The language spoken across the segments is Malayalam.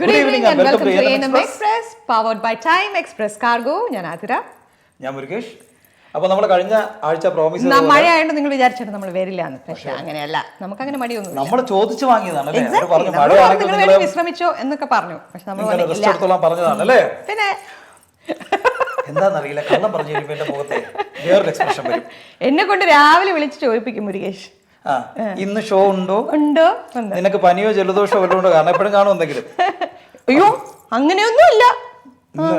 Good evening and welcome to ANM Express powered by Time Express Cargo ഞാൻ ആതിര. ഞാൻ മുരുകേഷ്. അപ്പൊ നമ്മൾ കഴിഞ്ഞ ആഴ്ച പ്രോമിസ് മഴ ആയതുകൊണ്ട് നിങ്ങൾ വിചാരിച്ചിട്ട് നമ്മൾ വരില്ല എന്ന്. പക്ഷെ അങ്ങനെയല്ല. നമുക്ക് അങ്ങനെ മടിയൊന്നും നമ്മൾ ചോദിച്ചു വാങ്ങിയതാണ് വിശ്രമിച്ചോ എന്നൊക്കെ പറഞ്ഞു. പക്ഷെ നമ്മൾ നിങ്ങൾ പറഞ്ഞു, റെസ്റ്റ് ഇല്ല. എടുത്തോളാം പറഞ്ഞതാണ് അല്ലേ? പിന്നെ എന്താണെന്നറിയില്ല കള്ളം പറഞ്ഞു എന്റെ മുഖത്തെ വേറൊരു എക്സ്പ്രഷൻ വരും. എന്നെ കൊണ്ട് രാവിലെ വിളിച്ച് ചോദിപ്പിക്കും മുരുകേഷ്. ഇന്ന് ഷോ ഉണ്ടോ? ഉണ്ടോ. നിനക്ക് പനിയോ ജലദോഷമോ വല്ലതും ഉണ്ടോ? കാരണം എപ്പോഴും കാണും എന്തെങ്കിലും. അയ്യോ അങ്ങനെയൊന്നും ഇല്ല ഇന്ന്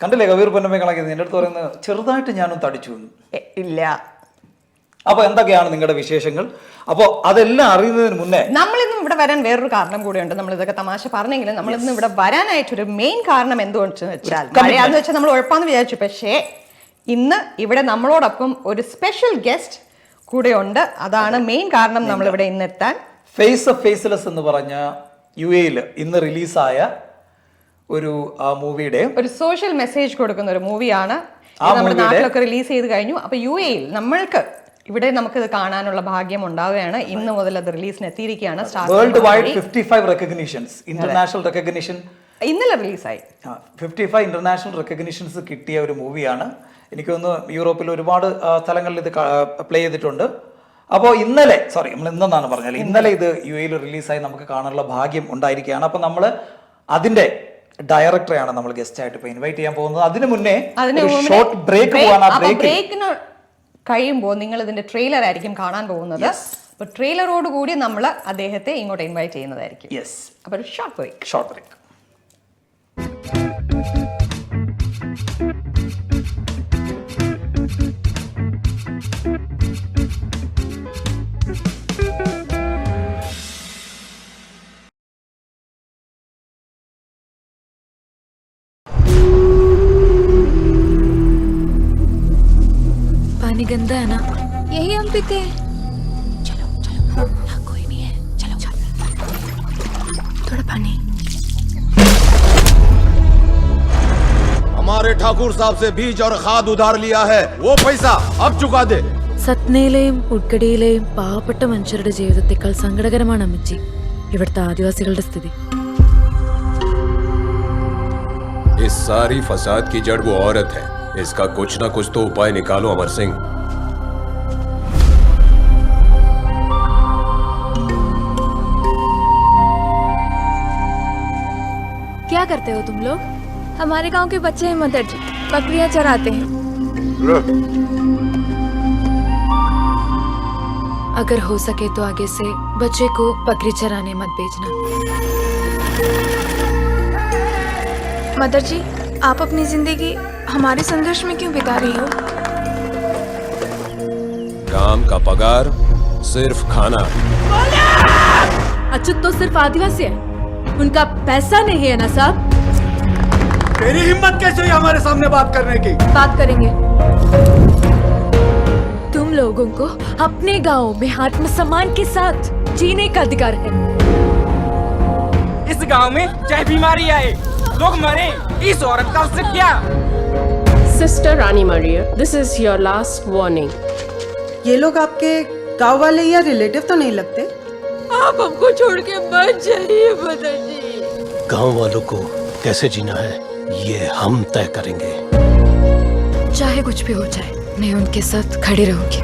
കണ്ടില്ലേ കവീർ പൊന്നമ്മ കണക്കി എന്റെ അടുത്ത് പറയുന്നത് ചെറുതായിട്ട് ഞാനും തടിച്ചു എ, ഇല്ല. അപ്പൊ എന്തൊക്കെയാണ് നിങ്ങളുടെ വിശേഷങ്ങൾ? അപ്പോൾ അതെല്ലാം അറിയുന്നതിന് മുന്നേ നമ്മളിന്ന് ഇവിടെ വരാൻ വേറൊരു കാരണം കൂടെയുണ്ട്. നമ്മൾ ഇതൊക്കെ തമാശ പറഞ്ഞെങ്കിലും നമ്മൾ ഇന്ന് ഇവിടെ വരാനായിട്ടൊരു മെയിൻ കാരണം എന്തുകൊണ്ട് വെച്ചാൽ മഴയാന്ന് വെച്ചാൽ നമ്മൾ ഉഴപ്പാന്ന് വിചാരിച്ചു. പക്ഷേ ഇന്ന് ഇവിടെ നമ്മളോടൊപ്പം ഒരു സ്പെഷ്യൽ ഗസ്റ്റ് കൂടെ ഉണ്ട് അതാണ് മെയിൻ കാരണം നമ്മൾ ഇവിടെ ഇന്ന് എത്താൻ ഫേസ് ഓഫ് ഫേസ്ലെസ് എന്ന് പറഞ്ഞ യു എയിൽ ഇന്ന് റിലീസായ ഒരു ആ മൂവിയുടെ ഒരു സോഷ്യൽ മെസ്സേജ് കൊടുക്കുന്ന ഒരു മൂവിയാണ്. നമ്മുടെ നാട്ടിലൊക്കെ റിലീസ് ചെയ്ത് കഴിഞ്ഞു. അപ്പൊ യു എയിൽ നമ്മൾക്ക് ഇവിടെ നമുക്ക് ഇത് കാണാനുള്ള ഭാഗ്യം ഉണ്ടാവുകയാണ്. ഇന്ന് മുതൽ അത് റിലീസിന് എത്തിയിരിക്കുകയാണ്. World wide. Fifty five recognitions international recognition ഇന്നലെ റിലീസായി ഫിഫ്റ്റി ഫൈവ് ഇന്റർനാഷണൽ റെക്കഗ്നീഷൻസ് കിട്ടിയ ഒരു മൂവിയാണ്. എനിക്ക് തോന്നുന്നു യൂറോപ്പിൽ ഒരുപാട് സ്ഥലങ്ങളിൽ ഇത് പ്ലേ ചെയ്തിട്ടുണ്ട്. അപ്പോൾ ഇന്നലെ സോറി നമ്മൾ ഇന്നെന്നാണ് പറഞ്ഞാൽ ഇന്നലെ ഇത് യു എയിൽ റിലീസായി നമുക്ക് കാണാനുള്ള ഭാഗ്യം ഉണ്ടായിരിക്കുകയാണ്. അപ്പോൾ നമ്മൾ അതിന്റെ ഡയറക്ടറെയാണ് നമ്മൾ ഗസ്റ്റ് ആയിട്ട് ഇപ്പോൾ ഇൻവൈറ്റ് ചെയ്യാൻ പോകുന്നത്. അതിനു മുന്നേ ഷോർട്ട് ബ്രേക്ക് പോകാൻ ആ ബ്രേക്കിന് കഴിയുമ്പോൾ നിങ്ങൾ ഇതിന്റെ ട്രെയിലർ ആയിരിക്കും കാണാൻ പോകുന്നത്. അപ്പൊ ട്രെയിലറോട് കൂടി നമ്മൾ അദ്ദേഹത്തെ ഇങ്ങോട്ട് ഇൻവൈറ്റ് ചെയ്യുന്നതായിരിക്കും. Yes break short break short break पानी गंदा है ना यही हम पीते हैं चलो चलो यहाँ कोई नहीं है चलो चलो थोड़ा पानी हमारे ठाकुर साहब से बीज और खाद उधार लिया है वो पैसा अब चुका दे സത്നയിലെയും ഉഡ്ഗഡിയിലെയും പാവപ്പെട്ട മനുഷ്യരുടെ ജീവിതത്തെക്കാൾ സങ്കടകരമാണ് അമ്മച്ചി ഇവിടുത്തെ ആദിവാസികളുടെ സ്ഥിതി इस सारी फसाद की जड़ वो औरत है इसका कुछ ना कुछ तो उपाय निकालो अमर सिंह क्या करते हो तुम लोग? हमारे गाँव के बच्चे हैं मदर जी। बकरियाँ चराते हैं। अगर हो सके तो आगे से बच्चे को बकरी चराने मत भेजना। मदर जी आप अपनी ज़िंदगी हमारे संघर्ष में क्यों बिता रही हो? काम का पगार सिर्फ़ खाना। अच्युत तो सिर्फ़ आदिवासी है। उनका पैसा नहीं है ना साहब? तेरी हिम्मत कैसे हुई हमारे सामने बात करने की? बात करेंगे। तुम लोगों को अपने गाँव में आत्मसम्मान के साथ जीने का अधिकार है। इस गाँव में चाहे बीमारी आए लोग मरे इस औरत का उससे क्या। Sister Rani Maria, this is your last warning ये लोग आपके गाँव वाले या रिलेटिव तो नहीं लगते? आप हमको छोड़ के मत जाइए मदर जी गाँव वालों को कैसे जीना है ये हम तय करेंगे। चाहे कुछ भी हो जाए मैं उनके साथ खड़ी रहूँगी।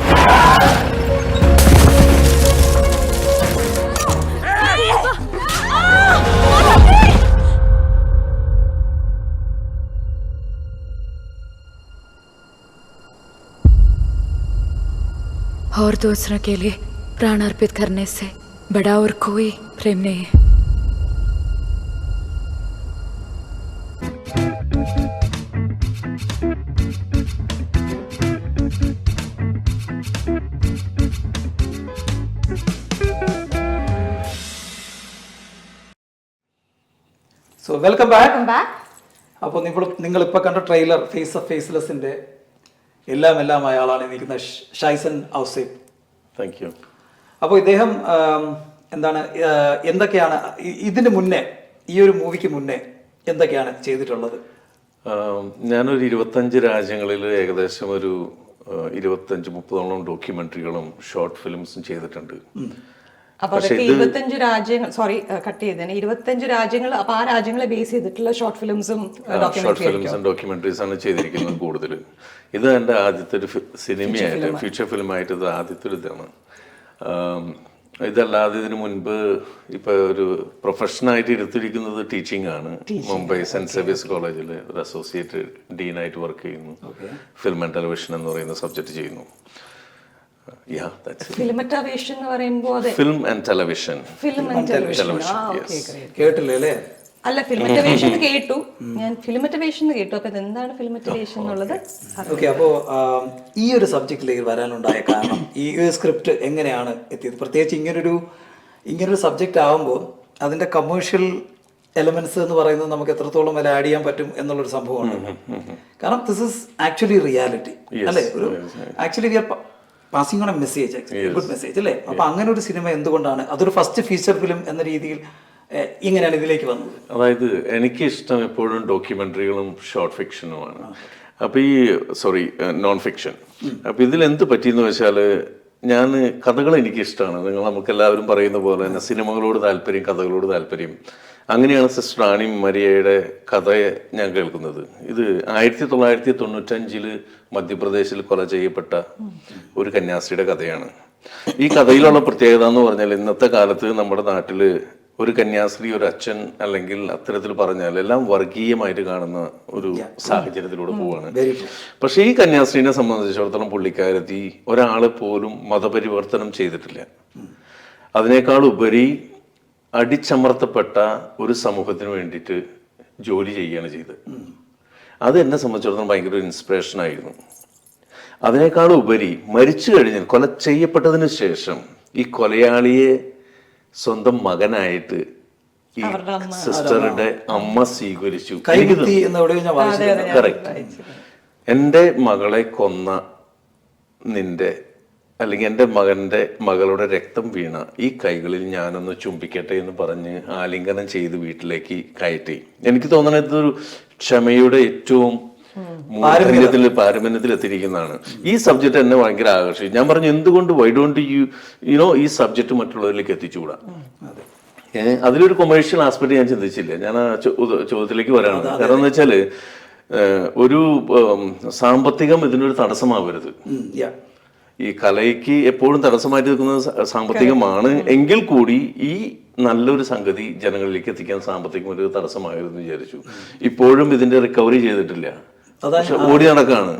और दूसरों के लिए प्राण अर्पित करने से बड़ा और कोई प्रेम नहीं है so welcome back welcome back അപ്പോൾ നിങ്ങൾ നിങ്ങൾ ഇപ്പോൾ കണ്ട ട്രെയിലർ ഫേസ് ഓഫ് ഫേസ്ലെസിന്റെ എല്ലാം എല്ലാം ആളാണ് ഈ നിൽക്കുന്ന ഷ്- ഷൈസൻ ഔസേബ് थैंक यू അപ്പോൾ ഇദ്ദേഹം എന്താണ് എന്തൊക്കെയാണ് ഇതിന് മുന്നേ ഈ ഒരു മൂവിക്ക് മുന്നേ എന്തൊക്കെയാണ് ചെയ്തിട്ടുള്ളത്? ഞാനൊരു ഇരുപത്തഞ്ച് രാജ്യങ്ങളിൽ ഏകദേശം ഒരു ഇരുപത്തഞ്ച് മുപ്പതോളം ഡോക്യുമെന്ററികളും ഷോർട്ട് ഫിലിംസും ചെയ്തിട്ടുണ്ട്. അപ്പൊ അതൊക്കെ ഇരുപത്തഞ്ച് രാജ്യങ്ങൾ സോറി കട്ട് ചെയ്തേനെ. ഇരുപത്തഞ്ച് രാജ്യങ്ങൾ അപ്പൊ ആ രാജ്യങ്ങളെ ബേസ് ചെയ്തിട്ടുള്ള ഷോർട്ട് ഫിലിംസും ഷോർട്ട് ഫിലിംസും ഡോക്യുമെന്ററീസ് ആണ് ചെയ്തിരിക്കുന്നത് കൂടുതൽ ഇത് എന്റെ ആദ്യത്തെ ഒരു സിനിമയായിട്ട് ഫ്യൂച്ചർ ഫീച്ചർ ഫിലിമായിട്ട് ഇത് ആദ്യത്തെ ഒരു ഇതാണ്. ഇതല്ലാതെ ഇതിനു മുൻപ് ഇപ്പൊ ഒരു പ്രൊഫഷനായിട്ട് എടുത്തിരിക്കുന്നത് ടീച്ചിങ് ആണ്. മുംബൈ സെന്റ് സേവിയസ് കോളേജിൽ ഒരു അസോസിയേറ്റ് ഡീനായിട്ട് വർക്ക് ചെയ്യുന്നു. ഫിലിം ആൻഡ് ടെലിവിഷൻ എന്ന് പറയുന്ന സബ്ജക്ട് ചെയ്യുന്നു. ഫിലിം ആൻഡ് ടെലിവിഷൻ കേട്ടില്ലേ അല്ലേ ഫിലിമറ്റവേഷൻ കേട്ടു. ഞാൻ ഫിലിമറ്റവേഷൻ കേട്ടു. അപ്പൊ എന്താണ് ഫിലിമറ്റവേഷൻ എന്നുള്ളത്? ഓക്കെ. അപ്പോൾ ഈ ഒരു സബ്ജക്റ്റിലേക്ക് വരാനുണ്ടായ കാരണം ഈ ഒരു സ്ക്രിപ്റ്റ് എങ്ങനെയാണ് എത്തിയത്? പ്രത്യേകിച്ച് ഇങ്ങനൊരു ഇങ്ങനൊരു സബ്ജക്റ്റ് ആവുമ്പോൾ അതിന്റെ കമേഴ്ഷ്യൽ എലമെന്റ്സ് എന്ന് പറയുന്നത് നമുക്ക് എത്രത്തോളം വരെ ആഡ് ചെയ്യാൻ പറ്റും എന്നുള്ളൊരു സംഭവമാണ് കാരണം ദിസ് ഇസ് ആക്ച്വലി റിയാലിറ്റി അല്ലേ? ഒരു actually we are passing on a message good message അല്ലേ? അപ്പൊ അങ്ങനെ ഒരു സിനിമ എന്തുകൊണ്ടാണ്? അതൊരു ഫസ്റ്റ് ഫീച്ചർ ഫിലിം എന്ന രീതിയിൽ ഏഹ്, ഇങ്ങനെയാണ് ഇതിലേക്ക് വന്നത്. അതായത് എനിക്ക് ഇഷ്ടം എപ്പോഴും ഡോക്യുമെന്ററികളും ഷോർട്ട് ഫിക്ഷനുമാണ്. അപ്പൊ ഈ സോറി നോൺ ഫിക്ഷൻ അപ്പൊ ഇതിൽ എന്ത് പറ്റിയെന്ന് വെച്ചാൽ ഞാൻ കഥകൾ എനിക്കിഷ്ടമാണ് നിങ്ങൾ നമുക്ക് എല്ലാവരും പറയുന്ന പോലെ തന്നെ സിനിമകളോട് താല്പര്യം കഥകളോട് താല്പര്യം. അങ്ങനെയാണ് സിസ്റ്റർ റാണി മരിയയുടെ കഥയെ ഞാൻ കേൾക്കുന്നത്. ഇത് ആയിരത്തി തൊള്ളായിരത്തി തൊണ്ണൂറ്റഞ്ചിൽ മധ്യപ്രദേശിൽ കൊല ചെയ്യപ്പെട്ട ഒരു കന്യാസ്ത്രീയുടെ കഥയാണ്. ഈ കഥയിലുള്ള പ്രത്യേകത എന്ന് പറഞ്ഞാൽ ഇന്നത്തെ കാലത്ത് നമ്മുടെ നാട്ടിൽ ഒരു കന്യാസ്ത്രീ ഒരു അച്ഛൻ അല്ലെങ്കിൽ അത്തരത്തിൽ പറഞ്ഞാൽ എല്ലാം വർഗീയമായിട്ട് കാണുന്ന ഒരു സാഹചര്യത്തിലൂടെ പോവാണ്. പക്ഷേ ഈ കന്യാസ്ത്രീനെ സംബന്ധിച്ചിടത്തോളം പുള്ളിക്കാരത്തി ഒരാളെ പോലും മതപരിവർത്തനം ചെയ്തിട്ടില്ല. അതിനേക്കാൾ ഉപരി അടിച്ചമർത്തപ്പെട്ട ഒരു സമൂഹത്തിന് വേണ്ടിയിട്ട് ജോലി ചെയ്യുകയാണ് ചെയ്തത്. അത് എന്നെ സംബന്ധിച്ചിടത്തോളം ഭയങ്കര ഒരു ഇൻസ്പിറേഷൻ ആയിരുന്നു. അതിനേക്കാൾ ഉപരി മരിച്ചു കഴിഞ്ഞാൽ കൊല ചെയ്യപ്പെട്ടതിന് ശേഷം ഈ കൊലയാളിയെ സ്വന്തം മകനായിട്ട് ഈ സിസ്റ്ററുടെ അമ്മ. സ്വീകരിച്ചു. എന്റെ കറക്റ്റ് എന്റെ മകളെ കൊന്ന നിന്റെ അല്ലെങ്കിൽ എന്റെ മകന്റെ മകളുടെ രക്തം വീണ ഈ കൈകളിൽ ഞാനൊന്ന് ചുംബിക്കട്ടെ എന്ന് പറഞ്ഞ് ആലിംഗനം ചെയ്ത് വീട്ടിലേക്ക് കയറ്റി. എനിക്ക് തോന്നണത് ഇതൊരു ക്ഷമയുടെ ഏറ്റവും മൂർധന്യത്തിൽ പാരമ്പര്യത്തിൽ എത്തിയിരിക്കുന്നതാണ് ഈ സബ്ജക്ട് എന്നെ ഭയങ്കര ആകർഷിച്ചു. ഞാൻ പറഞ്ഞു എന്തുകൊണ്ട് why don't you you know ഈ സബ്ജക്ട് മറ്റുള്ളവരിലേക്ക് എത്തിച്ചുകൂടാ? അതിലൊരു കൊമേഴ്ഷ്യൽ ആസ്പെക്ട് ഞാൻ ചിന്തിച്ചില്ല. ഞാൻ ആ ചോദ്യത്തിലേക്ക് വരാണ്. കാരണം എന്ന് വെച്ചാൽ ഒരു സാമ്പത്തികം ഇതിനൊരു തടസ്സമാവരുത്. ഈ കലയ്ക്ക് എപ്പോഴും തടസ്സമായിട്ട് നിൽക്കുന്നത് സാമ്പത്തികമാണ്. എങ്കിൽ കൂടി ഈ നല്ലൊരു സംഗതി ജനങ്ങളിലേക്ക് എത്തിക്കാൻ സാമ്പത്തികം ഒരു തടസ്സമായിരുന്നു വിചാരിച്ചു. ഇപ്പോഴും ഇതിന്റെ റിക്കവറി ചെയ്തിട്ടില്ല. പക്ഷെ ഓടി നടക്കാണ്.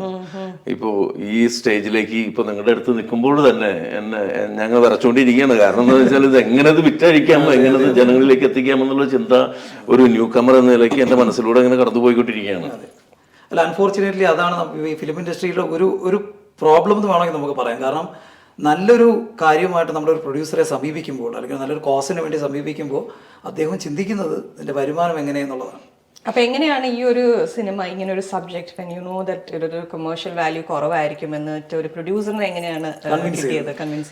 ഇപ്പോ ഈ സ്റ്റേജിലേക്ക് ഇപ്പൊ നിങ്ങളുടെ അടുത്ത് നിൽക്കുമ്പോൾ തന്നെ എന്നെ ഞങ്ങൾ വരച്ചുകൊണ്ടിരിക്കുകയാണ് കാരണം എന്താ വെച്ചാൽ ഇത് എങ്ങനെ ഇത് വിറ്റഴിക്കാമോ എങ്ങനെ ഇത് ജനങ്ങളിലേക്ക് എത്തിക്കാമെന്നുള്ള ചിന്ത ഒരു ന്യൂ കമർ എന്ന നിലയ്ക്ക് എന്റെ മനസ്സിലൂടെ ഇങ്ങനെ കടന്നുപോയിക്കൊണ്ടിരിക്കുകയാണ്. അല്ല അൺഫോർച്ചുനേറ്റ്ലി അതാണ് ഈ ഫിലിം ഇൻഡസ്ട്രിയിലെ ഒരു ഒരു പ്രോബ്ലം എന്ന് വേണമെങ്കിൽ നമുക്ക് പറയാം. കാരണം നല്ലൊരു കാര്യമായിട്ട് നമ്മളൊരു പ്രൊഡ്യൂസറെ സമീപിക്കുമ്പോൾ അല്ലെങ്കിൽ നല്ലൊരു കോസിന് വേണ്ടി സമീപിക്കുമ്പോൾ അദ്ദേഹം ചിന്തിക്കുന്നത് ഇതിന്റെ വരുമാനം എങ്ങനെയെന്നുള്ളതാണ്. അപ്പൊ എങ്ങനെയാണ് ഈ ഒരു സിനിമ ഇങ്ങനെ ഒരു subject when you know that ഒരു കൊമേഴ്ഷ്യൽ വാല്യൂ കുറവായിരിക്കും എന്ന് ഒരു പ്രൊഡ്യൂസറിനെ എങ്ങനെയാണ് കൺവിൻസ്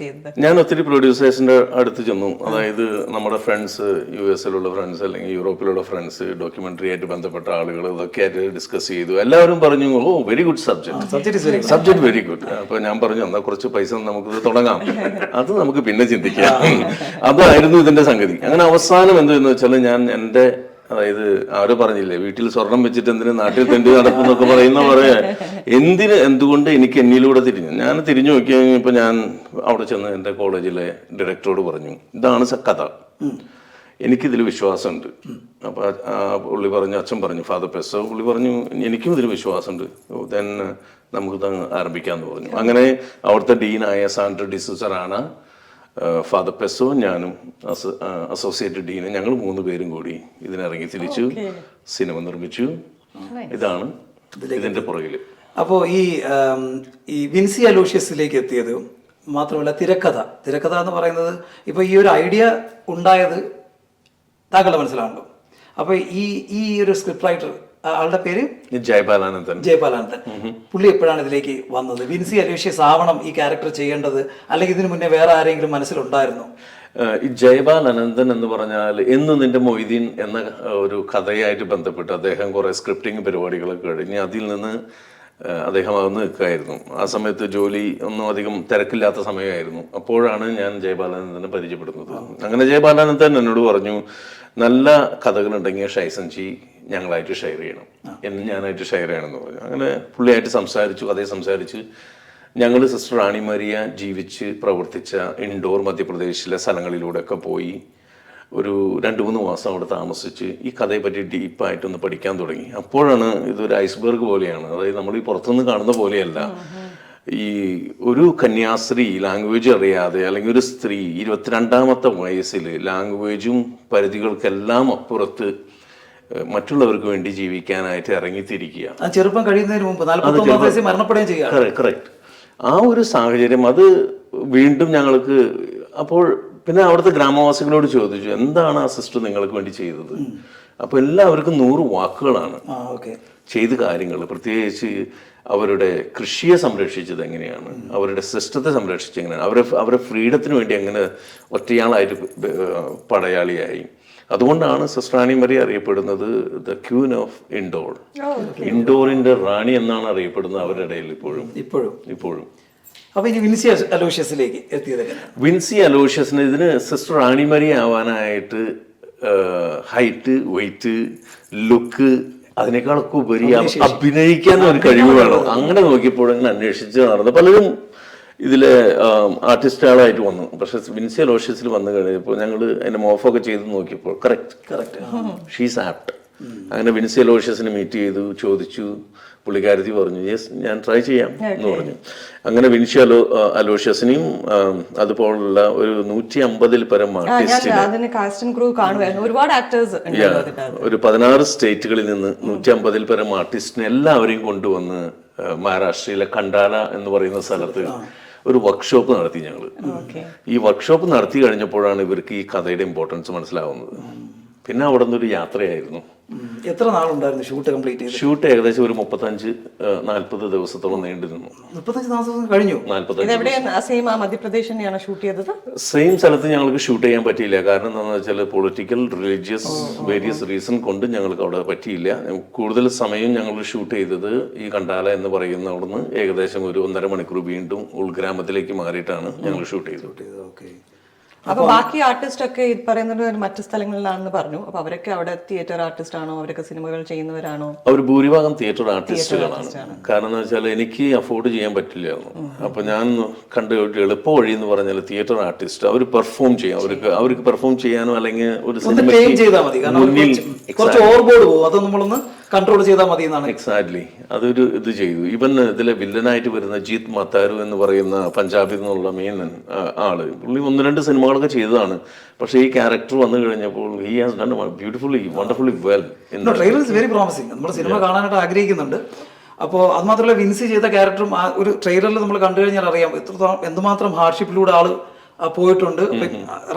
ചെയ്തത്? ഞാൻ ഒത്തിരി പ്രൊഡ്യൂസേഴ്സിന്റെ അടുത്ത് ചെന്നു. അതായത് നമ്മുടെ ഫ്രണ്ട്സ് യു എസിലുള്ള ഫ്രണ്ട്സ് അല്ലെങ്കിൽ യൂറോപ്പിലുള്ള ഫ്രണ്ട്സ് ഡോക്യുമെന്ററി ആയിട്ട് ബന്ധപ്പെട്ട ആളുകൾ ഇതൊക്കെ ആയിട്ട് ഡിസ്കസ് ചെയ്തു. എല്ലാവരും പറഞ്ഞു ഓ very good subject subject is very good അപ്പൊ ഞാൻ പറഞ്ഞു എന്നാൽ കുറച്ച് പൈസ നമുക്ക് തുടങ്ങാം. അത് നമുക്ക് പിന്നെ ചിന്തിക്കാം. അതായിരുന്നു ഇതിന്റെ സംഗതി. അങ്ങനെ അവസാനം എന്തെന്ന് വെച്ചാൽ ഞാൻ എന്റെ അതായത് അവർ പറഞ്ഞില്ലേ? വീട്ടിൽ സ്വർണം വെച്ചിട്ട് എന്തിനു നാട്ടിൽ തെണ്ടി നടക്കുന്നൊക്കെ പറയുന്ന പറയാ എന്തിന് എന്തുകൊണ്ട് എനിക്ക് എന്നിലൂടെ തിരിഞ്ഞു? ഞാൻ തിരിഞ്ഞു നോക്കി കഴിഞ്ഞപ്പോൾ ഞാൻ അവിടെ ചെന്ന് എന്റെ കോളേജിലെ ഡയറക്ടറോട് പറഞ്ഞു ഇതാണ് കഥ. എനിക്കിതിൽ വിശ്വാസമുണ്ട്. അപ്പൊ ആ പുള്ളി പറഞ്ഞു അച്ഛൻ പറഞ്ഞു ഫാദർ പെസോ പുള്ളി പറഞ്ഞു എനിക്കും ഇതിൽ വിശ്വാസമുണ്ട്. ദെൻ നമുക്ക് ആരംഭിക്കാന്ന് പറഞ്ഞു. അങ്ങനെ അവിടുത്തെ ഡീനായ സാൻഡ്ര ഡിസൂസറാണ് ഫാദർ പെസോ ഞാനും അസോസിയേറ്റ് ഡീനും ഞങ്ങൾ മൂന്ന് പേരും കൂടി ഇതിനിറങ്ങി തിരിച്ചു സിനിമ നിർമ്മിച്ചു. ഇതാണ് ഇതിന്റെ പുറകിൽ. അപ്പോ ഈ ഈ വിൻസി അലോഷ്യസിലേക്ക് എത്തിയത് മാത്രമല്ല തിരക്കഥ. തിരക്കഥ എന്ന് പറയുന്നത് ഇപ്പോൾ ഈ ഒരു ഐഡിയ ഉണ്ടായത് താങ്കളുടെ മനസ്സിലാണല്ലോ. അപ്പോൾ ഈ ഈ ഒരു സ്ക്രിപ്റ്റ് റൈറ്റർ ആളുടെ പേര്? ജയപാലാനന്ദൻ. ജയപാലാനന്ദൻ. പുള്ളി എപ്പോഴാണ് ഇതിലേക്ക് വന്നത്? വിൻസി അലോഷ്യസ് ആവണം ഈ ക്യാരക്ടർ ചെയ്യേണ്ടത് അല്ലെങ്കിൽ ഇതിനു മുന്നേ വേറെ ആരെങ്കിലും മനസ്സിലുണ്ടായിരുന്നു? ഈ ജയപാൽ അനന്തൻ എന്ന് പറഞ്ഞാൽ എന്ന് നിന്റെ മൊയ്തീൻ എന്ന ഒരു കഥയായിട്ട് ബന്ധപ്പെട്ട് അദ്ദേഹം കുറേ സ്ക്രിപ്റ്റിംഗ് പരിപാടികളൊക്കെ കഴിഞ്ഞ് അതിൽ നിന്ന് അദ്ദേഹം അന്ന് നിൽക്കുകയായിരുന്നു. ആ സമയത്ത് ജോലി ഒന്നും അധികം തിരക്കില്ലാത്ത സമയമായിരുന്നു. അപ്പോഴാണ് ഞാൻ ജയബാലാനന്ദനെ പരിചയപ്പെടുന്നത്. അങ്ങനെ ജയബാലാനന്ദൻ എന്നോട് പറഞ്ഞു നല്ല കഥകളുണ്ടെങ്കിൽ ഷൈസഞ്ചി ഞങ്ങളായിട്ട് ഷെയർ ചെയ്യണം. എന്ന് ഞാനായിട്ട് ഷെയർ ചെയ്യണമെന്ന് പറഞ്ഞു. അങ്ങനെ പുള്ളിയായിട്ട് സംസാരിച്ചു അതേ സംസാരിച്ച് ഞങ്ങൾ സിസ്റ്റർ റാണി മരിയ ജീവിച്ച് പ്രവർത്തിച്ച ഇൻഡോർ മധ്യപ്രദേശിലെ സ്ഥലങ്ങളിലൂടെയൊക്കെ പോയി ഒരു രണ്ട് മൂന്ന് മാസം അവിടെ താമസിച്ച് ഈ കഥയെ പറ്റി ഡീപ്പായിട്ടൊന്ന് പഠിക്കാൻ തുടങ്ങി. അപ്പോഴാണ് ഇതൊരു ഐസ്ബർഗ് പോലെയാണ്. അതായത് നമ്മൾ ഈ പുറത്തുനിന്ന് കാണുന്ന പോലെയല്ല. ഈ ഒരു കന്യാസ്ത്രീ ലാംഗ്വേജ് അറിയാതെ അല്ലെങ്കിൽ ഒരു സ്ത്രീ ഇരുപത്തിരണ്ടാമത്തെ വയസ്സിൽ ലാംഗ്വേജും പരിധികൾക്കെല്ലാം അപ്പുറത്ത് മറ്റുള്ളവർക്ക് വേണ്ടി ജീവിക്കാനായിട്ട് ഇറങ്ങിത്തിരിക്കുക. ചെറുപ്പം കഴിയുന്നതിന് മുമ്പ് വയസ്സിൽ മരണപ്പെടുകയും ചെയ്യുക കറക്റ്റ് ആ ഒരു സാഹചര്യം അത് വീണ്ടും ഞങ്ങൾക്ക് അപ്പോൾ പിന്നെ അവിടുത്തെ ഗ്രാമവാസികളോട് ചോദിച്ചു എന്താണ് ആ സിസ്റ്റർ നിങ്ങൾക്ക് വേണ്ടി ചെയ്തത്? അപ്പോൾ എല്ലാവർക്കും നൂറ് വാക്കുകളാണ്. ചെയ്ത കാര്യങ്ങൾ. പ്രത്യേകിച്ച് അവരുടെ കൃഷിയെ സംരക്ഷിച്ചത് എങ്ങനെയാണ്? അവരുടെ സിസ്റ്റത്തെ സംരക്ഷിച്ചത് എങ്ങനെയാണ്? അവരെ അവരുടെ ഫ്രീഡത്തിന് വേണ്ടി എങ്ങനെ ഒറ്റയാളായിട്ട് പടയാളിയായി? അതുകൊണ്ടാണ് റാണി മരി അറിയപ്പെടുന്നത് ദ ക്യൂൻ ഓഫ് ഇൻഡോർ. ഇൻഡോറിന്റെ റാണി എന്നാണ് അറിയപ്പെടുന്നത് അവരുടെ ഇടയിൽ ഇപ്പോഴും. ഇപ്പോഴും. ഇപ്പോഴും. അപ്പൊ ഇനി വിൻസി അലോഷ്യസിലേക്ക് എത്തിയത് എങ്ങനെയാണ്? വിൻസി അലോഷ്യസിന് ഇതിന് സിസ്റ്റർ റാണിമരി ആവാനായിട്ട് ഹൈറ്റ് വെയിറ്റ് ലുക്ക് അതിനേക്കാളൊക്കെ ഉപരി അഭിനയിക്കാൻ ഒരു കഴിവ് വേണം. അങ്ങനെ നോക്കിയപ്പോൾ ഇങ്ങനെ അന്വേഷിച്ച് നടന്നു. പലരും ഇതിലെ ആർട്ടിസ്റ്റുകളായിട്ട് വന്നു. പക്ഷെ വിൻസി അലോഷ്യസിൽ വന്നു കഴിഞ്ഞപ്പോൾ ഞങ്ങൾ അതിന്റെ മോഫൊക്കെ ചെയ്ത് നോക്കിയപ്പോൾ കറക്റ്റ് കറക്റ്റ് ഷീസ് ആപ്റ്റ് അങ്ങനെ വിൻസി അലോഷ്യസിനെ മീറ്റ് ചെയ്തു ചോദിച്ചു. പുള്ളിക്കാരത്തി പറഞ്ഞു യെസ് ഞാൻ ട്രൈ ചെയ്യാം എന്ന് പറഞ്ഞു. അങ്ങനെ വിൻസി അലോ അലോഷ്യസിനെയും അതുപോലുള്ള ഒരു നൂറ്റി അമ്പതിൽ പരം ആർട്ടിസ്റ്റിനെ ഒരു പതിനാറ് സ്റ്റേറ്റുകളിൽ നിന്ന് നൂറ്റി അമ്പതിൽ പരം ആർട്ടിസ്റ്റിനെ എല്ലാവരെയും കൊണ്ടുവന്ന് മഹാരാഷ്ട്രയിലെ കണ്ടാന എന്ന് പറയുന്ന സ്ഥലത്ത് ഒരു വർക്ക്ഷോപ്പ് നടത്തി ഞങ്ങൾ ഈ വർക്ക്ഷോപ്പ് നടത്തി കഴിഞ്ഞപ്പോഴാണ് ഇവർക്ക് ഈ കഥയുടെ ഇമ്പോർട്ടൻസ് മനസ്സിലാവുന്നത്. പിന്നെ അവിടെ നിന്നൊരു യാത്രയായിരുന്നു. എത്ര നാളുണ്ടായിരുന്നു ഷൂട്ട് കംപ്ലീറ്റ് ചെയ്ത്? ഷൂട്ട് ഏകദേശം ഒരു മുപ്പത്തഞ്ച് നാല്പത് ദിവസത്തോളം നീണ്ടിരുന്നു നിന്നു മുപ്പത്തഞ്ച് ദിവസം കഴിഞ്ഞു? സെയിം ആ മധ്യപ്രദേശ് തന്നെയാണ് ഷൂട്ട് ചെയ്തത്? സെയിം സ്ഥലത്ത് ഞങ്ങൾക്ക് ഷൂട്ട് ചെയ്യാൻ പറ്റിയില്ല. കാരണം എന്താണെന്ന് വെച്ചാൽ പൊളിറ്റിക്കൽ റിലീജിയസ് വേരിയസ് റീസൺ കൊണ്ട് ഞങ്ങൾക്ക് അവിടെ പറ്റിയില്ല. കൂടുതൽ സമയം ഞങ്ങൾ ഷൂട്ട് ചെയ്തത് ഈ കണ്ടാല എന്ന് പറയുന്ന അവിടുന്ന് ഏകദേശം ഒരു ഒന്നര മണിക്കൂർ വീണ്ടും ഉൾഗ്രാമത്തിലേക്ക് മാറിയിട്ടാണ് ഞങ്ങൾ ഷൂട്ട് ചെയ്തത്. ഓക്കെ. അപ്പൊ ബാക്കി ആർട്ടിസ്റ്റ് ഒക്കെ ഇത് പറയുന്നത് മറ്റു സ്ഥലങ്ങളിലാണെന്ന് പറഞ്ഞു. അപ്പൊ അവരൊക്കെ അവിടെ തിയേറ്റർ ആർട്ടിസ്റ്റ് ആണോ? അവരൊക്കെ സിനിമകൾ ചെയ്യുന്നവരാണോ? അവർ ഭൂരിഭാഗം തിയേറ്റർ ആർട്ടിസ്റ്റുകളാണ് കാരണം എന്ന് വെച്ചാൽ എനിക്ക് അഫോർഡ് ചെയ്യാൻ പറ്റില്ലായിരുന്നു അപ്പൊ ഞാൻ കണ്ട ഒരു എളുപ്പ വഴി എന്ന് പറഞ്ഞാൽ തിയേറ്റർ ആർട്ടിസ്റ്റ് അവർ പെർഫോം ചെയ്യാം. അവർക്ക് അവർക്ക് പെർഫോം ചെയ്യാനോ അല്ലെങ്കിൽ ഒരു ഒന്ന് കൺട്രോൾ ചെയ്താൽ മതി എന്നാണ് എക്സാക്ട്ലി അതൊരു ഇത് ചെയ്തു. ഇവൻ ഇതിലെ വില്ലനായിട്ട് വരുന്ന ജീത് മത്താരു എന്ന് പറയുന്ന പഞ്ചാബിൽ നിന്നുള്ള മെയിൻ ആൾ. പുള്ളി ഒന്ന് രണ്ട് സിനിമകളൊക്കെ ചെയ്തതാണ്. പക്ഷേ ഈ ക്യാരക്ടർ വന്നു കഴിഞ്ഞപ്പോൾ he has done beautifully wonderfully well trailer is very promising നമ്മൾ സിനിമ കാണാനായിട്ട് ആഗ്രഹിക്കുന്നുണ്ട്. അപ്പോൾ അത് മാത്രമല്ല വിൻസി ചെയ്ത ക്യാരക്ടറും ആ ഒരു ട്രെയിലറിൽ നമ്മൾ കണ്ടു കഴിഞ്ഞാൽ അറിയാം എത്രത്തോളം എന്തുമാത്രം ഹാർഡ്ഷിപ്പിലൂടെ ആൾ ആ പോയിട്ടുണ്ട്.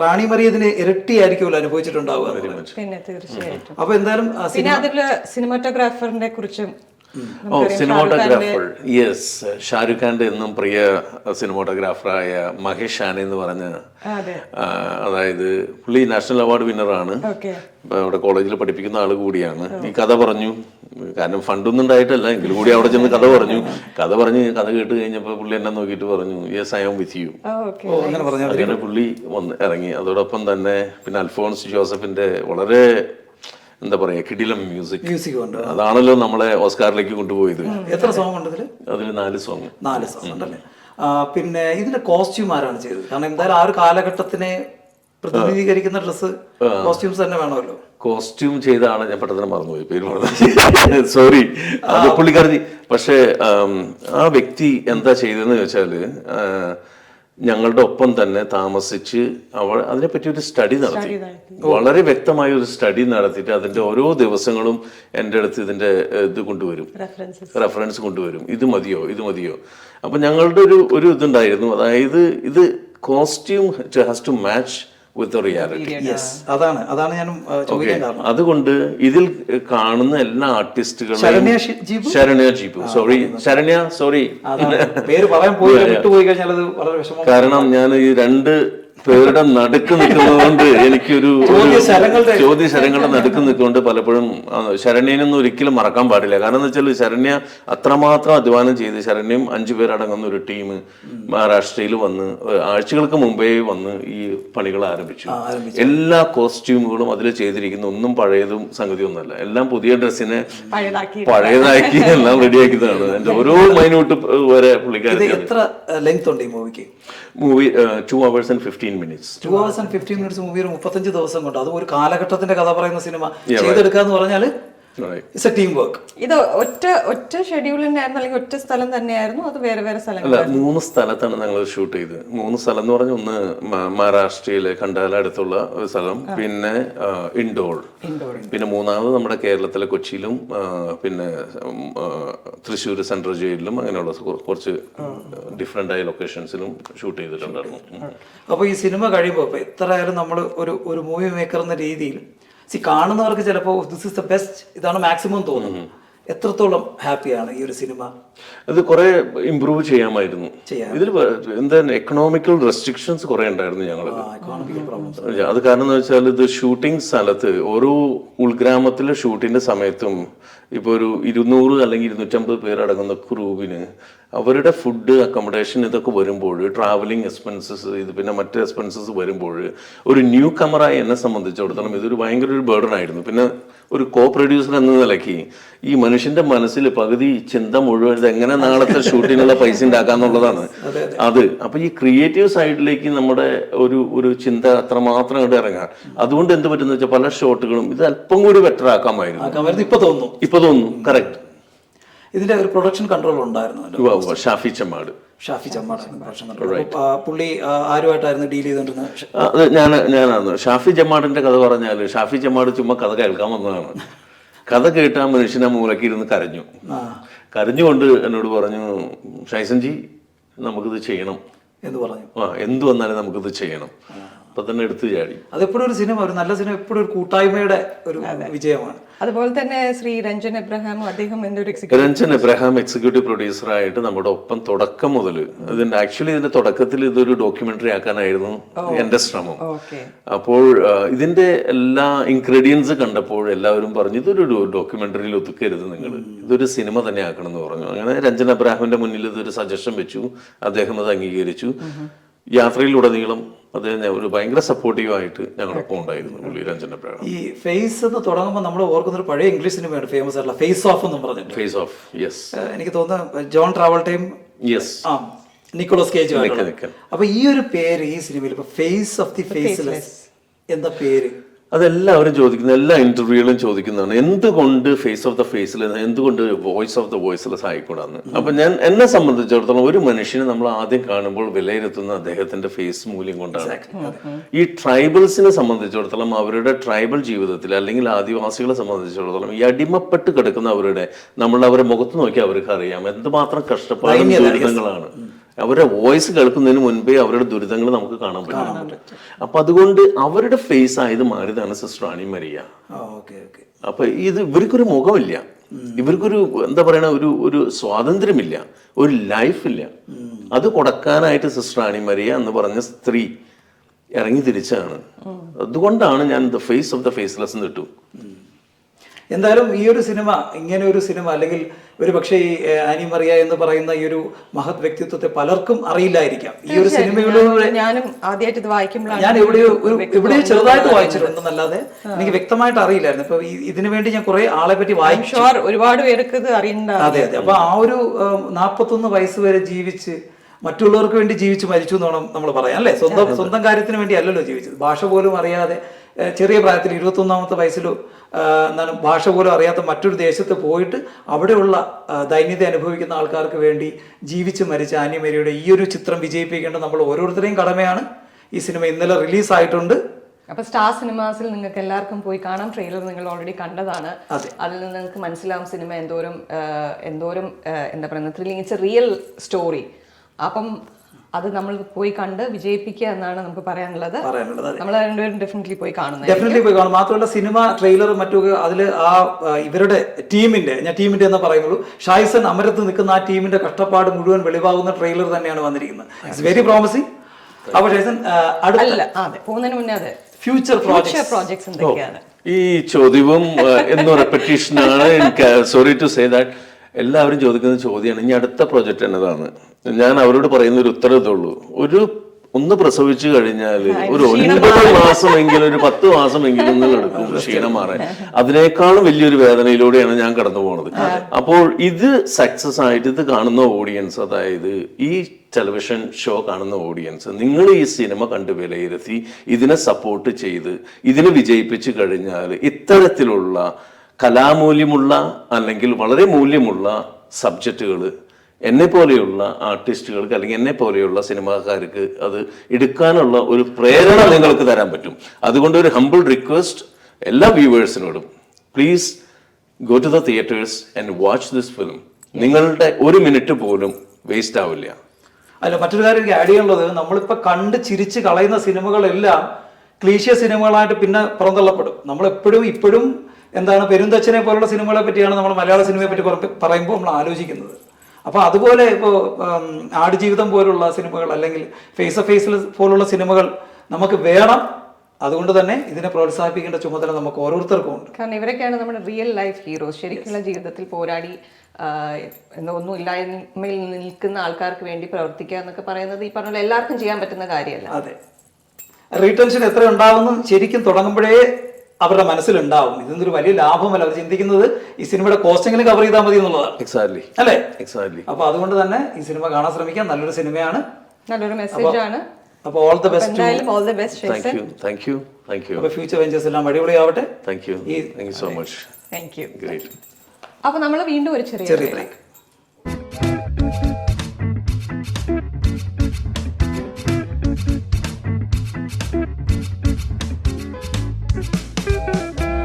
റാണി മറിയ ഇതിന് ഇരട്ടിയായിരിക്കുമല്ലോ അനുഭവിച്ചിട്ടുണ്ടാവുക പിന്നെ തീർച്ചയായിട്ടും. അപ്പൊ എന്തായാലും സിനിമ അതിൽ സിനിമാറ്റോഗ്രാഫറിനെ കുറിച്ചും ഓ സിനിമോട്ടോഗ്രാഫർ. യെസ് ഷാരൂഖ് ഖാന്റെ എന്നും പ്രിയ സിനിമോട്ടോഗ്രാഫറായ മഹേഷ് ഷാനെ എന്ന് പറഞ്ഞ അതെ. അതായത് പുള്ളി നാഷണൽ അവാർഡ് വിന്നറാണ്. ഓക്കെ. അവിടെ കോളേജിൽ പഠിപ്പിക്കുന്ന ആൾ കൂടിയാണ്. ഈ കഥ പറഞ്ഞു. കാരണം ഫണ്ടൊന്നും ഉണ്ടായിട്ടല്ല എങ്കിലും കൂടി അവിടെ ചെന്ന് കഥ പറഞ്ഞു. കഥ പറഞ്ഞ് കഥ കേട്ട് കഴിഞ്ഞപ്പോൾ പുള്ളി എന്നെ നോക്കിയിട്ട് പറഞ്ഞു yes I am with you okay. അങ്ങനെ പറഞ്ഞാൽ അങ്ങനെ പുള്ളി വന്ന് ഇറങ്ങി. അതോടൊപ്പം തന്നെ പിന്നെ അൽഫോൺസ് ജോസഫിന്റെ വളരെ എന്താ പറയാ കിടിലം മ്യൂസിക് മ്യൂസിക് ഉണ്ട്. അതാണല്ലോ നമ്മളെ ഓസ്കാറിലേക്ക് കൊണ്ടുപോയത്. എത്ര സോങ് ഉണ്ട് അതിൽ നാല് സോങ് നാല് സോങ് ഉണ്ടല്ലേ? പിന്നെ ഇതിന്റെ കോസ്റ്റ്യൂം ആരാണ് ചെയ്തത്? കാരണം എന്തായാലും ആ ഒരു കാലഘട്ടത്തിനെ പ്രതിനിധീകരിക്കുന്ന ഡ്രസ് കോസ്റ്റ്യൂംസ് തന്നെ വേണമല്ലോ. കോസ്റ്റ്യൂം ചെയ്ത ആളെ ഞാൻ പെട്ടെന്ന് മറന്നുപോയി. പേര് സോറി അത് പുള്ളിക്കാരത്തി. പക്ഷേ ആ വ്യക്തി എന്താ ചെയ്തതെന്ന് വെച്ചാൽ ഞങ്ങളുടെ ഒപ്പം തന്നെ താമസിച്ച് അവൾ അതിനെപ്പറ്റി ഒരു സ്റ്റഡി നടത്തി. വളരെ വ്യക്തമായ ഒരു സ്റ്റഡി നടത്തിയിട്ട് അതിന്റെ ഓരോ ദിവസങ്ങളും എന്റെ അടുത്ത് ഇതിന്റെ ഏഹ്, ഇത് കൊണ്ടുവരും. റെഫറൻസ് കൊണ്ടുവരും. ഇത് മതിയോ? ഇത് മതിയോ? അപ്പൊ ഞങ്ങളുടെ ഒരു ഒരു ഇതുണ്ടായിരുന്നു. അതായത് ഇത് costume has to match with reality yes അതാണ് അതാണ് ഞാൻ ചോദിക്കാൻ കാരണം. അതുകൊണ്ട് ഇതിൽ കാണുന്ന എല്ലാ ആർട്ടിസ്റ്റുകളും ശരണ്യ ജീപു സോറി ശരണ്യ സോറി പേര് പറയാൻ പോയി വിട്ടുപോയി കഴിഞ്ഞാൽ അത് വളരെ വിഷമം. കാരണം ഞാൻ ഈ രണ്ട് പേരുടെ നടുക്ക് നിൽക്കുന്നതുകൊണ്ട് എനിക്കൊരു ഒരു ചോദ്യശരങ്ങളുടെ- ചോദ്യശരങ്ങളുടെ നടുക്ക് നിൽക്കുകൊണ്ട് പലപ്പോഴും ശരണ്യനൊന്നും ഒരിക്കലും മറക്കാൻ പാടില്ല. കാരണം എന്താ വെച്ചാൽ ശരണ്യ അത്രമാത്രം അധ്വാനം ചെയ്ത് ശരണ്യം അഞ്ചു പേരടങ്ങുന്ന ഒരു ടീം മഹാരാഷ്ട്രയിൽ വന്ന് ആഴ്ചകൾക്ക് മുമ്പേ വന്ന് ഈ പണികൾ ആരംഭിച്ചു. എല്ലാ കോസ്റ്റ്യൂമുകളും അതിൽ ചെയ്തിരിക്കുന്ന. ഒന്നും പഴയതും സംഗതി ഒന്നുമല്ല എല്ലാം പുതിയ ഡ്രസ്സിനെ പഴയതാക്കി. എല്ലാം റെഡിയാക്കിയതാണ്. എന്റെ ഓരോ മൈന്യൂട്ട് വരെ പുള്ളിക്കാരി എത്ര ലെങ്ത് ഉണ്ട് ഈ മൂവിക്ക്? Movie two hours and fifteen minutes two hours and fifteen minutes movie ഒരു മുപ്പത്തഞ്ച് ദിവസം കൊണ്ട്. അത് ഒരു കാലഘട്ടത്തിന്റെ കഥ പറയുന്ന സിനിമ. ചെയ്തെടുക്കാന്ന് ചെയ്തെടുക്കുക എന്ന് പറഞ്ഞാൽ. ഇറ്റ്സ് എ ടീം വർക്ക് ഇത് ഒറ്റ ഒറ്റ ഷെഡ്യൂളിനായിരുന്നു അല്ലെങ്കിൽ ഒറ്റ സ്ഥലം തന്നെയായിരുന്നു അത് വേറെ വേറെ അല്ല സ്ഥലങ്ങൾ മൂന്ന് സ്ഥലത്താണ് ഞങ്ങൾ ഷൂട്ട് ചെയ്തത് മൂന്ന് സ്ഥലം എന്ന് പറഞ്ഞ ഒന്ന് മഹാരാഷ്ട്രയിലെ കണ്ടാല അടുത്തുള്ള ഒരു സ്ഥലം പിന്നെ ഇൻഡോൾ ഇൻഡോർ. പിന്നെ മൂന്നാമത് നമ്മുടെ കേരളത്തിലെ കൊച്ചിയിലും പിന്നെ തൃശ്ശൂർ സെൻട്രൽ ജയിലിലും അങ്ങനെയുള്ള കുറ- കുറച്ച് ഡിഫറെന്റ് ആയ ലൊക്കേഷൻസിലും ഷൂട്ട് ചെയ്തിട്ടുണ്ടായിരുന്നു. അപ്പൊ അപ്പോൾ ഈ സിനിമ കഴിയുമ്പോൾ ഇപ്പോൾ എത്ര ആയാലും നമ്മൾ ഒരു ഒരു മൂവി മേക്കർ എന്ന രീതിയിൽ സി കാണുന്നവർക്ക് ചിലപ്പോൾ ദിസ് ഇസ് ദ ബെസ്റ്റ് ഇതാണ് മാക്സിമം തോന്നുന്നു എത്രത്തോളം ഹാപ്പിയാണ് ഈ ഒരു സിനിമ? അത് കുറെ ഇമ്പ്രൂവ് ചെയ്യാമായിരുന്നു. ചെയ്യാം. ഇതിൽ എന്താ എക്കണോമിക്കൽ റെസ്ട്രിക്ഷൻസ് കുറെ ഉണ്ടായിരുന്നു ഞങ്ങൾ അത് കാരണം എന്ന് വെച്ചാൽ ഇത് ഷൂട്ടിംഗ് സ്ഥലത്ത് ഓരോ ഉൾഗ്രാമത്തിലെ ഷൂട്ടിന്റെ സമയത്തും ഇപ്പോൾ ഒരു ഇരുന്നൂറ് അല്ലെങ്കിൽ ഇരുന്നൂറ്റമ്പത് പേരടങ്ങുന്ന ക്രൂവിന് അവരുടെ ഫുഡ് അക്കോമഡേഷൻ ഇതൊക്കെ വരുമ്പോൾ ട്രാവലിംഗ് എക്സ്പെൻസസ് ഇത് പിന്നെ മറ്റ് എക്സ്പെൻസസ് വരുമ്പോൾ ഒരു ന്യൂ കമറായി എന്നെ സംബന്ധിച്ചിടത്തോളം ഇതൊരു ഭയങ്കര ഒരു ബേർഡൻ ആയിരുന്നു. പിന്നെ ഒരു കോ പ്രൊഡ്യൂസർ എന്ന നിലയ്ക്ക് ഈ മനുഷ്യന്റെ മനസ്സിൽ പകുതി ചിന്ത മുഴുവൻ എങ്ങനെ നാളത്തെ ഷൂട്ടിനുള്ള പൈസ ഉണ്ടാക്കാന്നുള്ളതാണ് അത് അപ്പൊ ഈ ക്രിയേറ്റീവ് സൈഡിലേക്ക് നമ്മുടെ ഒരു ഒരു ചിന്ത അത്രമാത്രം അങ്ങോട്ട് ഇറങ്ങാം അതുകൊണ്ട് എന്ത് പറ്റുന്ന വെച്ചാൽ പല ഷോട്ടുകളും ഇത് അല്പം കൂടി ബെറ്റർ ആക്കാമായിരുന്നു. ഇപ്പൊ തോന്നുന്നു. ഇപ്പൊ തോന്നുന്നു. കറക്റ്റ് ഇതിന്റെ ഒരു പ്രൊഡക്ഷൻ കൺട്രോൾ ഉണ്ടായിരുന്നു ഷാഫി ചമ്മാട്. ഷാഫി ചമ്മാടാണ് പ്രൊഡക്ഷൻ കൺട്രോൾ പുള്ളി ആരുമായിട്ടായിരുന്നു ഡീൽ ചെയ്തോണ്ടിരുന്നത് അത് ഞാൻ ഞാനാണ്. ഷാഫി ജമാഡിന്റെ കഥ പറഞ്ഞാൽ ഷാഫി ജമാഡ് ചുമ്മാ കഥ കേൾക്കാൻ വന്നതാണ്. കഥ കേട്ട ആ മൂലക്കി ആ. മൂലയ്ക്ക് ഇരുന്ന് കരഞ്ഞു കരഞ്ഞുകൊണ്ട് എന്നോട് പറഞ്ഞു ഷൈസൻജി നമുക്കിത് ചെയ്യണം. എന്ന് പറഞ്ഞു? ആ എന്ത് വന്നാലും നമുക്കിത് ചെയ്യണം. അപ്പൊ തന്നെ എടുത്തു ചാടി. അതെപ്പോഴും ഒരു സിനിമ ഒരു നല്ല സിനിമ എപ്പോഴും ഒരു കൂട്ടായ്മയുടെ ഒരു വിജയമാണ്. അതുപോലെ തന്നെ ശ്രീ രഞ്ജൻ എബ്രഹാം അദ്ദേഹം എന്റെ ഒരു രഞ്ജൻ എബ്രഹാം എക്സിക്യൂട്ടീവ് പ്രൊഡ്യൂസറായിട്ട് നമ്മുടെ ഒപ്പം തുടക്കം മുതൽ ഇതിന്റെ ആക്ച്വലി ഇതിന്റെ തുടക്കത്തിൽ ഇതൊരു ഡോക്യുമെന്ററി ആക്കാനായിരുന്നു എന്റെ ശ്രമം. ഓക്കെ. അപ്പോൾ ഇതിന്റെ എല്ലാ ഇൻഗ്രീഡിയൻസ് കണ്ടപ്പോൾ എല്ലാവരും പറഞ്ഞു ഇതൊരു ഡോക്യുമെന്ററിയിൽ ഒതുക്കരുത് നിങ്ങൾ. ഇതൊരു സിനിമ തന്നെ ആക്കണം എന്ന് പറഞ്ഞു. അങ്ങനെ രഞ്ജൻ അബ്രാഹിമിന്റെ മുന്നിൽ ഇതൊരു സജഷൻ വെച്ചു. അദ്ദേഹം അത് അംഗീകരിച്ചു. യാത്രയിലുടനീളം അദ്ദേഹം ഒരു ഭയങ്കര സപ്പോർട്ടീവ് ആയിട്ട് ഞങ്ങളൊപ്പം ഉണ്ടായിരുന്നു പുള്ളി അബ്രാഹിം ഈ ഫേസ് എന്ന് തുടങ്ങുമ്പോൾ നമ്മൾ ഓർക്കുന്ന ഒരു പഴയ ഇംഗ്ലീഷ് സിനിമയാണ് ഫേമസ് ആയിട്ടുള്ള ഫേസ് ഓഫ് എന്ന് പറഞ്ഞു ഫേസ് ഓഫ് യെസ് എനിക്ക് തോന്നുന്നു ജോൺ ട്രാവൽ ടൈം യെസ് ആ നിക്കോളസ് കേജ്. അപ്പൊ ഈ ഒരു പേര് ഈ സിനിമയിൽ ഫേസ് ഓഫ് ദി ഫേസ്ലെസ് എന്ന പേര് അതെല്ലാവരും ചോദിക്കുന്ന എല്ലാ ഇന്റർവ്യൂകളും ചോദിക്കുന്നതാണ്. എന്തുകൊണ്ട് ഫേസ് ഓഫ് ദ ഫേസിൽ എന്തുകൊണ്ട് വോയിസ് ഓഫ് ദ വോയിസ്ലെസ് ആയിക്കൂടാന്ന് അപ്പൊ ഞാൻ എന്നെ സംബന്ധിച്ചിടത്തോളം ഒരു മനുഷ്യനെ നമ്മൾ ആദ്യം കാണുമ്പോൾ വിലയിരുത്തുന്ന അദ്ദേഹത്തിന്റെ ഫേസ് മൂല്യം കൊണ്ടാണ്. ഈ ട്രൈബൽസിനെ സംബന്ധിച്ചിടത്തോളം അവരുടെ ട്രൈബൽ ജീവിതത്തിൽ അല്ലെങ്കിൽ ആദിവാസികളെ സംബന്ധിച്ചിടത്തോളം ഈ അടിമപ്പെട്ട് കിടക്കുന്ന അവരുടെ നമ്മൾ അവരെ മുഖത്ത് നോക്കി അവർക്ക് അറിയാം. എന്തുമാത്രം കഷ്ടപ്പാടും ദുരിതങ്ങളാണ്. അവരുടെ വോയിസ് കേൾക്കുന്നതിന് മുൻപേ അവരുടെ ദുരിതങ്ങൾ നമുക്ക് കാണാൻ പറ്റും. അപ്പൊ അതുകൊണ്ട് അവരുടെ ഫേസ് ആയത് മാറിയതാണ് സിസ്റ്റർ റാണി മരിയ. അപ്പൊ ഇത് ഇവർക്കൊരു മുഖമില്ല. ഇവർക്കൊരു എന്താ പറയണ ഒരു ഒരു സ്വാതന്ത്ര്യമില്ല. ഒരു ലൈഫ് ഇല്ല. അത് കൊടുക്കാനായിട്ട് സിസ്റ്റർ റാണി മരിയ എന്ന് പറഞ്ഞ സ്ത്രീ ഇറങ്ങി തിരിച്ചാണ്. അതുകൊണ്ടാണ് ഞാൻ the face of the faceless എന്ന് ഇട്ടു. എന്തായാലും ഈ ഒരു സിനിമ ഇങ്ങനെ ഒരു സിനിമ അല്ലെങ്കിൽ ഒരു പക്ഷേ ഈ ആനി മറിയ എന്ന് പറയുന്ന ഈ ഒരു മഹത് വ്യക്തിത്വത്തെ പലർക്കും അറിയില്ലായിരിക്കാം. ഈ ഒരു സിനിമയിലൂടെ ഞാനും ആദ്യമായിട്ട് ഇത് വായിക്കുമ്പോഴാണ് ഞാൻ എവിടെയോ ഒരു എവിടെയോ ചെറുതായിട്ട് വായിച്ചിട്ടുണ്ടെന്നല്ലാതെ എനിക്ക് വ്യക്തമായിട്ട് അറിയില്ലായിരുന്നു. ഇപ്പൊ ഇതിനു വേണ്ടി ഞാൻ കുറെ ആളെ പറ്റി വായിച്ചു. ഒരുപാട് പേർക്ക് ഇത് അറിയണ്ട അതെ അതെ. അപ്പൊ ആ ഒരു നാൽപ്പത്തൊന്ന് വയസ്സ് വരെ ജീവിച്ച് മറ്റുള്ളവർക്ക് വേണ്ടി ജീവിച്ച് മരിച്ചു എന്ന് വേണം നമ്മൾ പറയാം അല്ലേ? സ്വന്തം സ്വന്തം കാര്യത്തിന് വേണ്ടി അല്ലല്ലോ ജീവിച്ചത്. ഭാഷ പോലും അറിയാതെ ചെറിയ പ്രായത്തിൽ ഇരുപത്തൊന്നാമത്തെ വയസ്സിലോ എന്താണ് ഭാഷ പോലും അറിയാത്ത മറ്റൊരു ദേശത്ത് പോയിട്ട് അവിടെയുള്ള ദൈന്യത അനുഭവിക്കുന്ന ആൾക്കാർക്ക് വേണ്ടി ജീവിച്ച് മരിച്ച ആന്യമരിയുടെ ഈ ഒരു ചിത്രം വിജയിപ്പിക്കേണ്ട നമ്മൾ ഓരോരുത്തരെയും കടമയാണ്. ഈ സിനിമ ഇന്നലെ റിലീസായിട്ടുണ്ട്. അപ്പൊ സ്റ്റാർ സിനിമാസിൽ നിങ്ങൾക്ക് എല്ലാവർക്കും പോയി കാണാം. ട്രെയിലർ നിങ്ങൾ ഓൾറെഡി കണ്ടതാണ്. അതിൽ നിന്ന് നിങ്ങൾക്ക് മനസ്സിലാവും സിനിമ എന്തോരം എന്തോരം എന്താ പറയുന്നത് thrilling it's a real story അപ്പം അത് നമ്മൾ പോയി കണ്ട് വിജയിപ്പിക്കുക എന്നാണ് നമുക്ക് പറയാനുള്ളത്. നമ്മൾ രണ്ടുപേരും ഡെഫിനറ്റ്ലി പോയി കാണുന്നത് ഡെഫിനറ്റ്ലി പോയി കാണും. മാത്രമല്ല സിനിമ ട്രെയിലറും മറ്റൊക്കെ അതിൽ ആ ഇവരുടെ ടീമിന്റെ ഞാൻ ടീമിന്റെ എന്ന് പറയുന്നുള്ളൂ ഷായ്സൻ അമരത്ത് നിൽക്കുന്ന ആ ടീമിന്റെ കഷ്ടപ്പാട് മുഴുവൻ വെളിവാകുന്ന ട്രെയിലർ തന്നെയാണ് വന്നിരിക്കുന്നത്. ഇറ്റ്സ് വെരി പ്രോമിസിംഗ് അപ്പൊ ഷൈസൻ ആ, അടുത്ത അല്ല അതെ പോകുന്നതിന് മുന്നേ അതെ. ഫ്യൂച്ചർ ഫ്യൂച്ചർ പ്രോജക്ട്സ് എന്തൊക്കെയാണ്? ഈ ചോദ്യവും എന്നൊരു റെപ്പറ്റീഷനാണ് എനിക്ക് സോറി ടു സേ ദാറ്റ് എല്ലാവരും ചോദിക്കുന്ന ചോദ്യമാണ് ഇനി അടുത്ത പ്രോജക്റ്റ് എന്നതാണ്. ഞാൻ അവരോട് പറയുന്ന ഒരു ഉത്തരം ഇതുള്ളൂ ഒരു ഒന്ന് പ്രസവിച്ചു കഴിഞ്ഞാൽ ഒരു ഒൻപത് മാസമെങ്കിലും ഒരു പത്ത് മാസമെങ്കിലും എടുക്കും ക്ഷീണം മാറാൻ. അതിനേക്കാളും വലിയൊരു വേദനയിലൂടെയാണ് ഞാൻ കടന്നു പോണത്. അപ്പോൾ ഇത് സക്സസ് ആയിട്ട് ഇത് കാണുന്ന ഓഡിയൻസ് അതായത് ഈ ടെലിവിഷൻ ഷോ കാണുന്ന ഓഡിയൻസ് നിങ്ങൾ ഈ സിനിമ കണ്ട് വിലയിരുത്തി ഇതിനെ സപ്പോർട്ട് ചെയ്ത് ഇതിനെ വിജയിപ്പിച്ചു കഴിഞ്ഞാൽ ഇത്തരത്തിലുള്ള കലാമൂല്യമുള്ള അല്ലെങ്കിൽ വളരെ മൂല്യമുള്ള സബ്ജക്റ്റുകൾ എന്നെ പോലെയുള്ള ആർട്ടിസ്റ്റുകൾക്ക് അല്ലെങ്കിൽ എന്നെ പോലെയുള്ള സിനിമാക്കാർക്ക് അത് എടുക്കാനുള്ള ഒരു പ്രേരണ നിങ്ങൾക്ക് തരാൻ പറ്റും. അതുകൊണ്ട് ഒരു ഹമ്പിൾ റിക്വസ്റ്റ് എല്ലാ വ്യൂവേഴ്സിനോടും. Please go to the theatres and watch this film നിങ്ങളുടെ ഒരു മിനിറ്റ് പോലും വേസ്റ്റ് ആവില്ല. അല്ല മറ്റൊരു കാര്യം എനിക്ക് ആഡ് ചെയ്യാനുള്ളത് നമ്മളിപ്പോ കണ്ട് ചിരിച്ച് കളയുന്ന സിനിമകളെല്ലാം ക്ലീശിയ സിനിമകളായിട്ട് പിന്നെ പുറന്തള്ളപ്പെടും. നമ്മൾ എപ്പോഴും ഇപ്പോഴും എന്താണ് പെരുന്തച്ഛനെ പോലുള്ള സിനിമകളെ പറ്റിയാണ് നമ്മൾ മലയാള സിനിമയെ പറ്റി പറ- പറയുമ്പോൾ നമ്മൾ ആലോചിക്കുന്നത്. അപ്പോൾ അതുപോലെ ഇപ്പോൾ ആടുജീവിതം പോലുള്ള സിനിമകൾ അല്ലെങ്കിൽ ഫേസ് ഓഫ് ഫേസിൽ പോലുള്ള സിനിമകൾ നമുക്ക് വേണം. അതുകൊണ്ട് തന്നെ ഇതിനെ പ്രോത്സാഹിപ്പിക്കേണ്ട ചുമതല നമുക്ക് ഓരോരുത്തർക്കും ഉണ്ട്. കാരണം ഇവരൊക്കെയാണ് നമ്മുടെ റിയൽ ലൈഫ് ഹീറോസ് ശരിക്കുള്ള ജീവിതത്തിൽ പോരാടി ഒന്നും ഇല്ലായ്മയിൽ നിൽക്കുന്ന ആൾക്കാർക്ക് വേണ്ടി പ്രവർത്തിക്കുക എന്നൊക്കെ പറയുന്നത് ഈ പറഞ്ഞ എല്ലാവർക്കും ചെയ്യാൻ പറ്റുന്ന കാര്യമല്ല. അതെ. റീടെൻഷൻ എത്ര ഉണ്ടാവുന്നു ശരിക്കും തുടങ്ങുമ്പോഴേ അവരുടെ മനസ്സിലുണ്ടാവും. ഇതൊന്നൊരു വലിയ ലാഭമല്ല. അവർ ചിന്തിക്കുന്നത് ഈ സിനിമയുടെ കോസ്റ്റെങ്കിലും കവർ ചെയ്താൽ മതി എന്നുള്ളതാണ്. എക്സാക്ട്ലി അല്ലേ? എക്സാക്ട്ലി അപ്പൊ അതുകൊണ്ട് തന്നെ ഈ സിനിമ കാണാൻ ശ്രമിക്കാം. നല്ലൊരു സിനിമയാണ്. നല്ലൊരു മെസ്സേജ് ആണ്. അപ്പൊ all the best all the best thank you thank you thank you അപ്പോൾ ഫ്യൂച്ചർ വെഞ്ചേഴ്സ് എല്ലാം അടിപൊളിയാവട്ടെ. Thank you thank you so much thank you great അപ്പോൾ നമ്മൾ വീണ്ടും ഒരു ചെറിയ ചെറിയ. ബ്രേക്ക്